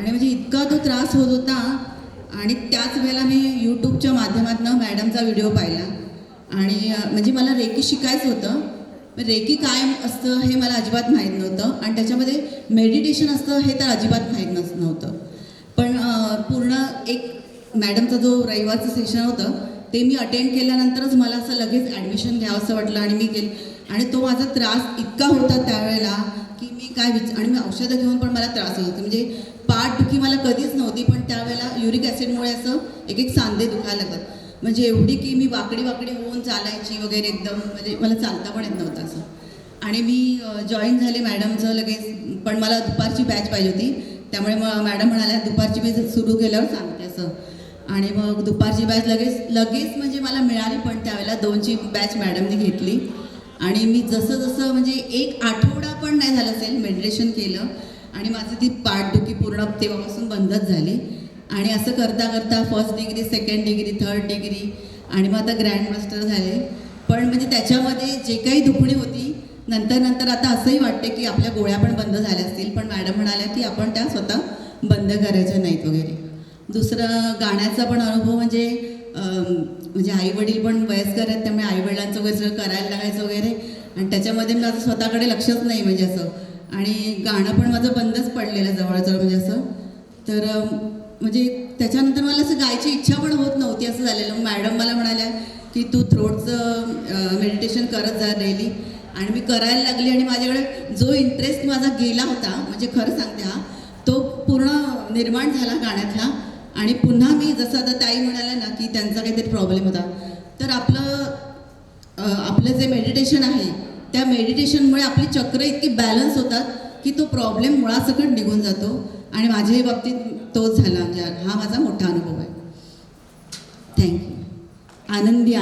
आणि म्हणजे इतका तो त्रास होत होता. आणि त्याच वेळेला मी यूट्यूबच्या माध्यमातून मॅडमचा व्हिडिओ पाहिला. आणि म्हणजे मला रेकी शिकायचं होतं. पण रेकी काय असतं हे मला अजिबात माहीत नव्हतं. आणि त्याच्यामध्ये मेडिटेशन असतं हे तर अजिबात माहीत नस नव्हतं. पण पूर्ण एक मॅडमचा जो रविवारचं सेशन होतं ते मी अटेंड केल्यानंतरच मला असं लगेच ॲडमिशन घ्यावं असं वाटलं आणि मी केलं आणि तो माझा त्रास इतका होता त्यावेळेला काय विच आणि मी औषधं घेऊन पण मला त्रास होत होता. म्हणजे पाठदुखी मला कधीच नव्हती पण त्यावेळेला युरिक ॲसिडमुळे असं एक एक सांधे दुखायला लागतात. म्हणजे एवढी की मी वाकडी वाकडी होऊन चालायची वगैरे एकदम म्हणजे मला चालता पण येत नव्हतं असं. आणि मी जॉईन झाले मॅडमचं लगेच पण मला दुपारची बॅच पाहिजे होती. त्यामुळे मग मॅडम म्हणाल्या दुपारची मी सुरू केल्यावर सांगते असं. आणि मग दुपारची बॅच लगेच लगेच म्हणजे मला मिळाली पण त्यावेळेला दोनची बॅच मॅडमने घेतली. आणि मी जसं जसं म्हणजे एक आठवडा पण नाही झालं असेल मेडिटेशन केलं आणि माझी ती पाठदुखी पूर्ण तेव्हापासून बंदच झाली. आणि असं करता करता first degree second degree third degree आणि मग आता ग्रँडमास्टर झाले. पण म्हणजे त्याच्यामध्ये जे काही दुखणी होती नंतर नंतर आता असंही वाटते की आपल्या गोळ्या पण बंद झाल्या असतील. पण मॅडम म्हणाल्या की आपण त्या स्वतः बंद करायच्या नाहीत वगैरे. दुसरं गाण्याचा पण अनुभव म्हणजे म्हणजे आई वडील पण वयस्कर आहेत त्यामुळे आई वडिलांचं वगैरे सगळं करायला लागायचं वगैरे. आणि त्याच्यामध्ये माझं स्वतःकडे लक्षच नाही म्हणजे असं. आणि गाणं पण माझं बंदच पडलेलं जवळजवळ म्हणजे असं. तर म्हणजे त्याच्यानंतर मला असं गायची इच्छा पण होत नव्हती असं झालेलं. मग मॅडम मला म्हणाल्या की तू थ्रोटचं मेडिटेशन करत जा डेली आणि मी करायला लागली आणि माझ्याकडे जो इंटरेस्ट माझा गेला होता म्हणजे खरं सांगते हा तो पूर्ण निर्माण झाला गाण्यातला. आणि पुन्हा मी जसं आता ताई म्हणाल्या ना की त्यांचा काहीतरी प्रॉब्लेम होता. तर आपलं आपलं जे मेडिटेशन आहे त्या मेडिटेशनमुळे आपली चक्र इतकी बॅलन्स होतात की तो प्रॉब्लेम मुळासकट निघून जातो. आणि माझ्याही बाबतीत तोच झाला म्हणजे हा माझा मोठा अनुभव आहे. थँक्यू आनंदी